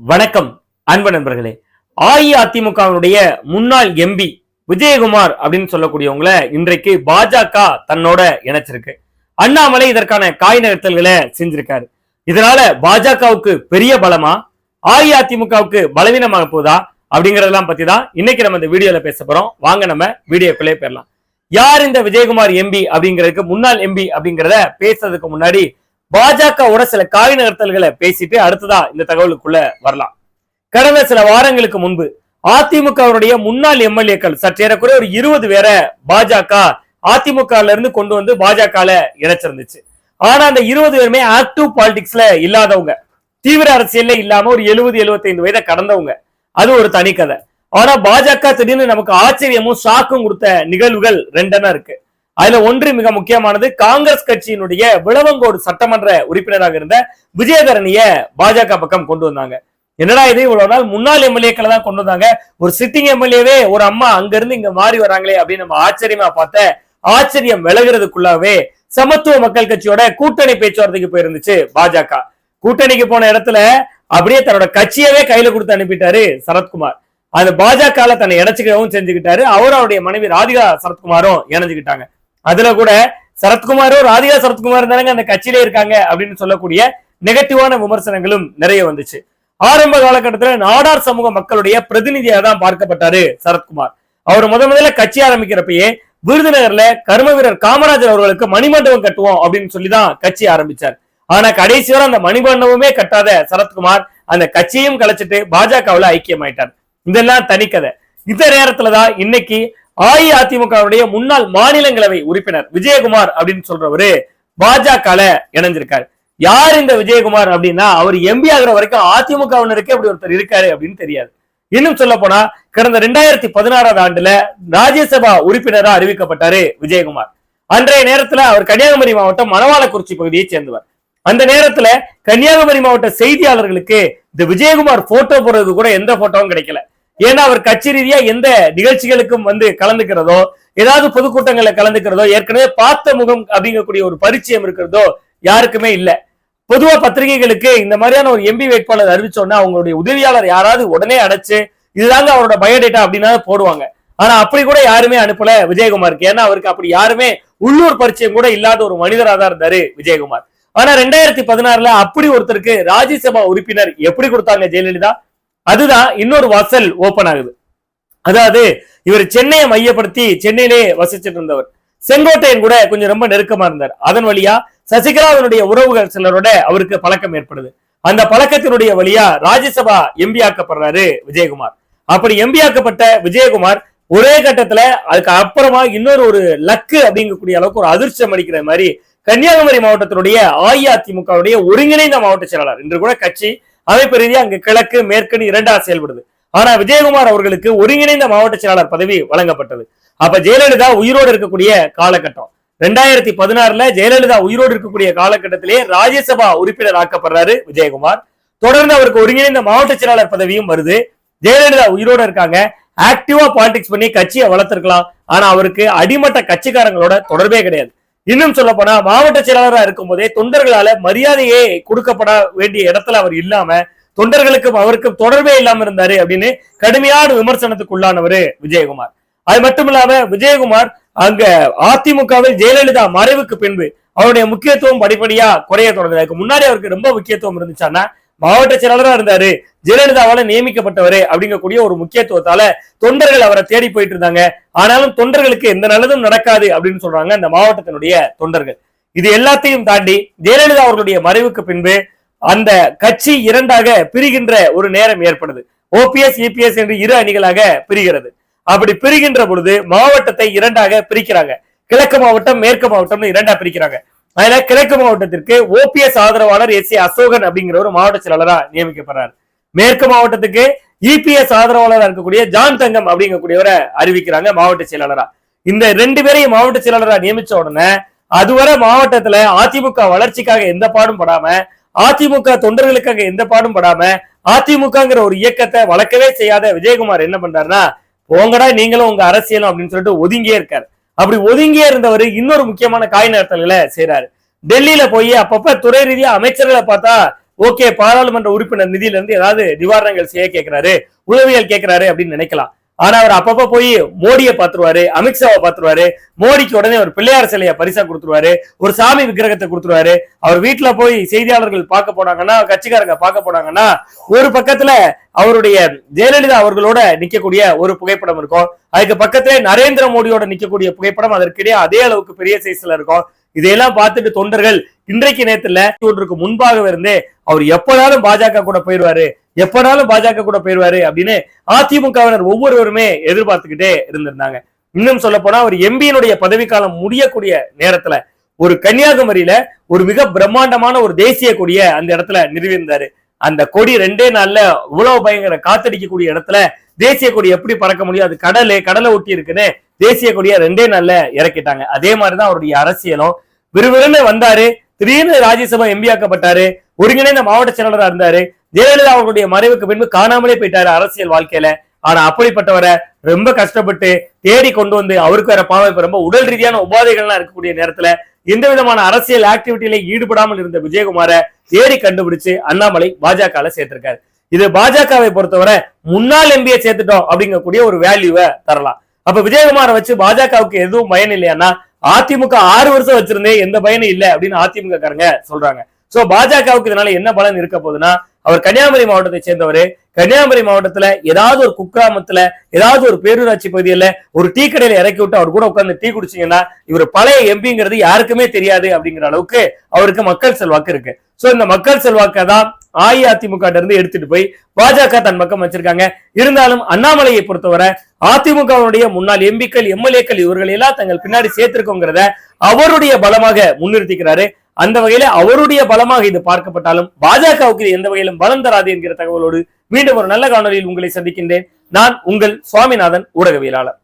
வணக்கம் அன்பு நண்பர்களே. அஇஅதிமுகவினுடைய முன்னாள் எம்பி விஜயகுமார் அப்படின்னு சொல்லக்கூடியவங்கள இன்றைக்கு பாஜக தன்னோட இணைச்சிருக்கு. அண்ணாமலை இதற்கான காய் நகர்த்தல்களை செஞ்சிருக்காரு. இதனால பாஜகவுக்கு பெரிய பலமா? அஇஅதிமுகவுக்கு பலவீனமாக போதா அப்படிங்கறதெல்லாம் பத்தி தான் இன்னைக்கு நம்ம இந்த வீடியோல பேச போறோம். வாங்க நம்ம வீடியோக்குள்ளே போயிடலாம். யார் இந்த விஜயகுமார் எம்பி அப்படிங்கிறதுக்கு முன்னாள் எம்பி அப்படிங்கிறத பேசுறதுக்கு முன்னாடி பாஜகவோட சில காய் நகர்த்தல்களை பேசிட்டு அடுத்ததா இந்த தகவலுக்குள்ள வரலாம். கடந்த சில வாரங்களுக்கு முன்பு அதிமுகவுடைய முன்னாள் எம்எல்ஏக்கள் சற்றேறக்குறைய ஒரு இருபது பேரை பாஜக அதிமுகல இருந்து கொண்டு வந்து பாஜகல இணைச்சிருந்துச்சு. ஆனா அந்த இருபது பேருமே ஆக்டிவ் பாலிடிக்ஸ்ல இல்லாதவங்க. தீவிர அரசியல்ல இல்லாம ஒரு எழுபது எழுபத்தைந்து வயதை கடந்தவங்க. அது ஒரு தனி கதை. ஆனா பாஜக திடீர்னு நமக்கு ஆச்சரியமும் ஷாக்கும் கொடுத்த நிகழ்வுகள் ரெண்டெண்ணம் இருக்கு. அதுல ஒன்று மிக முக்கியமானது காங்கிரஸ் கட்சியினுடைய விளவங்கோடு சட்டமன்ற உறுப்பினராக இருந்த விஜயதரணிய பாஜக பக்கம் கொண்டு வந்தாங்க. என்னடா இது இவ்வளவு நாள் முன்னாள் எம்எல்ஏக்களை தான் கொண்டு வந்தாங்க? ஒரு சிட்டிங் எம்எல்ஏவே ஒரு அம்மா அங்க இருந்து இங்க மாறி வராங்களே அப்படின்னு நம்ம ஆச்சரியமா பார்த்த ஆச்சரியம் விலகிறதுக்குள்ளாவே சமத்துவ மக்கள் கட்சியோட கூட்டணி பேச்சுவார்த்தைக்கு போயிருந்துச்சு பாஜக. கூட்டணிக்கு போன இடத்துல அப்படியே தன்னோட கட்சியவே கையில கொடுத்து அனுப்பிட்டாரு சரத்குமார். அந்த பாஜக தன்னை இணைச்சுக்கவும் செஞ்சுக்கிட்டாரு. அவர் அவருடைய மனைவி ராதிகா சரத்குமாரும் இணைஞ்சுக்கிட்டாங்க. அதுல கூட சரத்குமாரும் ராதிகா சரத்குமார் தானங்க அந்த கட்சியிலே இருக்காங்க அப்படின்னு சொல்லக்கூடிய நெகட்டிவான விமர்சனங்களும் நிறைய வந்துச்சு. ஆரம்ப காலகட்டத்துல நாடார் சமூக மக்களுடைய பிரதிநிதியாக தான் பார்க்கப்பட்டாரு சரத்குமார். அவர் முத முதல்ல கட்சி ஆரம்பிக்கிறப்பயே விருதுநகர்ல கர்ம வீரர் காமராஜர் அவர்களுக்கு மணிமண்டபம் கட்டுவோம் அப்படின்னு சொல்லிதான் கட்சி ஆரம்பிச்சார். ஆனா கடைசி வரை அந்த மணிமண்டபமே கட்டாத சரத்குமார் அந்த கட்சியையும் கலைச்சிட்டு பாஜகவுல ஐக்கியமாயிட்டார். இதெல்லாம் தனிக்கதை. இந்த நேரத்துலதான் இன்னைக்கு அஇஅதிமுகவுடைய முன்னாள் மாநிலங்களவை உறுப்பினர் விஜயகுமார் அப்படின்னு சொல்றவரு பாஜக இணைஞ்சிருக்காரு. யார் இந்த விஜயகுமார் அப்படின்னா அவர் எம்பி ஆகுற வரைக்கும் அதிமுகவினருக்கு அப்படி ஒருத்தர் இருக்காரு அப்படின்னு தெரியாது. இன்னும் சொல்ல போனா கடந்த ரெண்டாயிரத்தி பதினாறாவது ஆண்டுல ராஜ்யசபா உறுப்பினரா அறிவிக்கப்பட்டாரு விஜயகுமார். அன்றைய நேரத்துல அவர் கன்னியாகுமரி மாவட்டம் மணவாளக்குறிச்சி பகுதியை சேர்ந்தவர். அந்த நேரத்துல கன்னியாகுமரி மாவட்ட செய்தியாளர்களுக்கு இந்த விஜயகுமார் போட்டோ போடுறது கூட எந்த போட்டோவும் கிடைக்கல. ஏன்னா அவர் கட்சி ரீதியா எந்த நிகழ்ச்சிகளுக்கும் வந்து கலந்துக்கிறதோ ஏதாவது பொதுக்கூட்டங்களை கலந்துக்கிறதோ ஏற்கனவே பார்த்த முகம் அப்படிங்கக்கூடிய ஒரு பரிச்சயம் இருக்கிறதோ யாருக்குமே இல்லை. பொதுவா பத்திரிகைகளுக்கு இந்த மாதிரியான ஒரு எம்பி வேட்பாளர் அறிவிச்சோன்னா அவங்களுடைய உதவியாளர் யாராவது உடனே அடைச்சு இதுதாங்க அவரோட பயோடேட்டா அப்படின்னா போடுவாங்க. ஆனா அப்படி கூட யாருமே அனுப்பல விஜயகுமாருக்கு. ஏன்னா அவருக்கு அப்படி யாருமே உள்ளூர் பரிச்சயம் கூட இல்லாத ஒரு மனிதராக தான் இருந்தாரு விஜயகுமார். ஆனா ரெண்டாயிரத்தி பதினாறுல அப்படி ஒருத்தருக்கு ராஜ்யசபா உறுப்பினர் எப்படி கொடுத்தாங்க ஜெயலலிதா? அதுதான் இன்னொரு வாசல் ஓபன் ஆகுது. அதாவது இவர் சென்னையை மையப்படுத்தி சென்னையிலே வசிச்சிட்டு இருந்தவர். செங்கோட்டையன் கூட கொஞ்சம் ரொம்ப நெருக்கமா இருந்தார். அதன் வழியா சசிகலாவினுடைய உறவுகள் சிலரோட அவருக்கு பழக்கம் ஏற்படுது. அந்த பழக்கத்தினுடைய வழியா ராஜ்யசபா எம்பி ஆக்கப்படுறாரு விஜயகுமார். அப்படி எம்பி ஆக்கப்பட்ட விஜயகுமார் ஒரே கட்டத்துல அதுக்கு அப்புறமா இன்னொரு ஒரு லக்கு அப்படிங்கக்கூடிய அளவுக்கு ஒரு அதிர்ஷ்டம் அடிக்கிற மாதிரி கன்னியாகுமரி மாவட்டத்தினுடைய அஇஅதிமுகவுடைய ஒருங்கிணைந்த மாவட்ட செயலாளர். இன்று கூட கட்சி அமைப்பு ரீதியா அங்கு கிழக்கு மேற்குன்னு இரண்டா செயல்படுது. ஆனா விஜயகுமார் அவர்களுக்கு ஒருங்கிணைந்த மாவட்ட செயலாளர் பதவி வழங்கப்பட்டது. அப்ப ஜெயலலிதா உயிரோடு இருக்கக்கூடிய காலகட்டம். ரெண்டாயிரத்தி பதினாறுல ஜெயலலிதா உயிரோடு இருக்கக்கூடிய காலகட்டத்திலே ராஜ்யசபா உறுப்பினர் ஆக்கப்படுறாரு விஜயகுமார். தொடர்ந்து அவருக்கு ஒருங்கிணைந்த மாவட்ட செயலாளர் பதவியும் வருது. ஜெயலலிதா உயிரோட இருக்காங்க. ஆக்டிவா பாலிடிக்ஸ் பண்ணி கட்சியை வளர்த்திருக்கலாம். ஆனா அவருக்கு அடிமட்ட கட்சிக்காரங்களோட தொடர்பே கிடையாது. இன்னும் சொல்ல போனா மாவட்ட செயலாளரா இருக்கும் போதே தொண்டர்களால மரியாதையே கொடுக்கப்பட வேண்டிய இடத்துல அவர் இல்லாம தொண்டர்களுக்கும் அவருக்கும் தொடர்பே இல்லாம இருந்தாரு அப்படின்னு கடுமையான விமர்சனத்துக்குள்ளானவர் விஜயகுமார். அது மட்டும் இல்லாம விஜயகுமார் அங்க அதிமுகவில் ஜெயலலிதா மறைவுக்கு பின்பு அவருடைய முக்கியத்துவம் படிப்படியா குறைய தொடங்குது. அதுக்கு முன்னாடி அவருக்கு ரொம்ப முக்கியத்துவம் இருந்துச்சான்னா மாவட்ட செயலாளரா இருந்தாரு. ஜெயலலிதாவால நியமிக்கப்பட்டவரு அப்படிங்கக்கூடிய ஒரு முக்கியத்துவத்தால தொண்டர்கள் அவரை தேடி போயிட்டு இருந்தாங்க. ஆனாலும் தொண்டர்களுக்கு எந்த நல்லதும் நடக்காது அப்படின்னு சொல்றாங்க அந்த மாவட்டத்தினுடைய தொண்டர்கள். இது எல்லாத்தையும் தாண்டி ஜெயலலிதா அவர்களுடைய மறைவுக்கு பின்பு அந்த கட்சி இரண்டாக பிரிகின்ற ஒரு நேரம் ஏற்படுது. ஓபிஎஸ் இபிஎஸ் என்று இரு அணிகளாக பிரிகிறது. அப்படி பிரிகின்ற பொழுது மாவட்டத்தை இரண்டாக பிரிக்கிறாங்க. கிழக்கு மாவட்டம் மேற்கு மாவட்டம்னு இரண்டா பிரிக்கிறாங்க. அதனால கிழக்கு மாவட்டத்திற்கு ஓபிஎஸ் ஆதரவாளர் எஸ் ஏ அசோகன் அப்படிங்கிற ஒரு மாவட்ட செயலாளரா நியமிக்கப்படுறார். மேற்கு மாவட்டத்துக்கு இபிஎஸ் ஆதரவாளராக இருக்கக்கூடிய ஜான் தங்கம் அப்படிங்கக்கூடியவரை அறிவிக்கிறாங்க மாவட்ட செயலாளரா. இந்த ரெண்டு பேரையும் மாவட்ட செயலாளரா நியமிச்ச உடனே அதுவரை மாவட்டத்துல அதிமுக வளர்ச்சிக்காக எந்த பாடும் படாம அதிமுக தொண்டர்களுக்காக எந்த பாடும் படாம அதிமுகங்கிற ஒரு இயக்கத்தை வளர்க்கவே செய்யாத விஜயகுமார் என்ன பண்றாருன்னா போங்கடா நீங்களும் உங்க அரசியலும் அப்படின்னு சொல்லிட்டு ஒதுங்கியே இருக்காரு. அப்படி ஒதுங்கியே இருந்தவர் இன்னொரு முக்கியமான காய் நகர்த்தல்களை செய்யறாரு டெல்லியில போய் அப்பப்ப துறை ரீதியா அமைச்சர்களை பார்த்தா ஓகே பாராளுமன்ற உறுப்பினர் நிதியில இருந்து ஏதாவது நிவாரணங்கள் செய்ய கேட்கிறாரு உதவிகள் கேட்கிறாரு அப்படின்னு நினைக்கலாம். ஆனா அவர் அப்பப்ப போய் மோடியை பாத்துருவாரு அமித்ஷாவை பாத்துருவாரு மோடிக்கு உடனே ஒரு பிள்ளையார் சிலையை பரிசா கொடுத்துருவாரு ஒரு சாமி விக்கிரகத்தை கொடுத்துருவாரு. அவர் வீட்டுல போய் செய்தியாளர்கள் பார்க்க போனாங்கன்னா கட்சிக்காரங்க பார்க்க போனாங்கன்னா ஒரு பக்கத்துல அவருடைய ஜெயலலிதா அவர்களோட நிக்கக்கூடிய ஒரு புகைப்படம் இருக்கும். அதுக்கு பக்கத்துல நரேந்திர மோடியோட நிக்கக்கூடிய புகைப்படம் அதற்கிடையே அதே அளவுக்கு பெரிய சைஸ்ல இருக்கும். இதையெல்லாம் பார்த்துட்டு தொண்டர்கள் இன்றைக்கு நேரத்துல ஒன்றுக்கு முன்பாக இருந்தே அவர் எப்போனாலும் பாஜக கூட போயிடுவாரு. எப்படாலும் பாஜக கூட போயிருவாரு அப்படின்னு அதிமுகவினர் ஒவ்வொருவருமே எதிர்பார்த்துக்கிட்டே இருந்திருந்தாங்க. இன்னும் சொல்ல போனா அவர் எம்பியினுடைய பதவிக்காலம் முடியக்கூடிய நேரத்துல ஒரு கன்னியாகுமரியில ஒரு மிக பிரம்மாண்டமான ஒரு தேசிய கொடிய அந்த இடத்துல நிறுவியிருந்தாரு. அந்த கொடி ரெண்டே நாள்ல இவ்வளவு பயங்கர காத்தடிக்கக்கூடிய இடத்துல தேசிய கொடி எப்படி பறக்க முடியும்? அது கடலு கடலை ஒட்டி இருக்குன்னு தேசிய கொடியை ரெண்டே நாள்ல இறக்கிட்டாங்க. அதே மாதிரிதான் அவருடைய அரசியலும். விறுவிறுன்னு வந்தாரு. திடீர்னு ராஜ்யசபா எம்பி ஆக்கப்பட்டாரு. ஒருங்கிணைந்த மாவட்ட செயலாளராக இருந்தாரு. ஜெயலலிதா அவர்களுடைய மறைவுக்கு பின்பு காணாமலே போயிட்டாரு அரசியல் வாழ்க்கையில. ஆனா அப்படிப்பட்டவரை ரொம்ப கஷ்டப்பட்டு தேடி கொண்டு வந்து அவருக்கு வேற பாவம் இப்ப ரொம்ப உடல் ரீதியான உபாதைகள்லாம் இருக்கக்கூடிய நேரத்துல எந்த விதமான அரசியல் ஆக்டிவிட்டியில ஈடுபடாமல் இருந்த விஜயகுமாரை தேடி கண்டுபிடிச்சு அண்ணாமலை பாஜகல சேர்த்திருக்காரு. இது பாஜகவை பொறுத்தவரை முன்னாள் எம்பியை சேர்த்துட்டோம் அப்படிங்கக்கூடிய ஒரு வேல்யூவை தரலாம். அப்ப விஜயகுமாரை வச்சு பாஜகவுக்கு எதுவும் பயன் இல்லையானா அதிமுக ஆறு வருஷம் வச்சிருந்தே எந்த பயனும் இல்லை அப்படின்னு அதிமுக காரங்க சொல்றாங்க. சோ பாஜகவுக்கு இதனால என்ன பலன் இருக்க போகுதுன்னா அவர் கன்னியாகுமரி மாவட்டத்தை சேர்ந்தவர். கன்னியாகுமரி மாவட்டத்துல ஏதாவது ஒரு குக்கிராமத்துல ஏதாவது ஒரு பேரூராட்சி பகுதியில ஒரு டீ கடையில இறக்கி விட்டு அவர் கூட உட்காந்து டீ குடிச்சீங்கன்னா இவர் பழைய எம்பிங்கிறது யாருக்குமே தெரியாது அப்படிங்கிற அளவுக்கு அவருக்கு மக்கள் செல்வாக்கு இருக்கு. சோ இந்த மக்கள் செல்வாக்கை தான் அஇஅதிமுக இருந்து எடுத்துட்டு போய் பாஜக தன் பக்கம் வச்சிருக்காங்க. இருந்தாலும் அண்ணாமலையை பொறுத்தவரை அதிமுகவுடைய முன்னாள் எம்பிக்கள் எம்எல்ஏக்கள் இவர்கள் எல்லாம் தங்கள் பின்னாடி சேர்த்திருக்கோங்கிறத அவருடைய பலமாக முன்னிறுத்திக்கிறாரு. அந்த வகையில அவருடைய பலமாக இது பார்க்கப்பட்டாலும் பாஜகவுக்கு இது எந்த வகையிலும் பலம் தராது என்கிற தகவலோடு மீண்டும் ஒரு நல்ல காணொலியில் உங்களை சந்திக்கின்றேன். நான் உங்கள் சுவாமிநாதன் ஊடகவியலாளர்.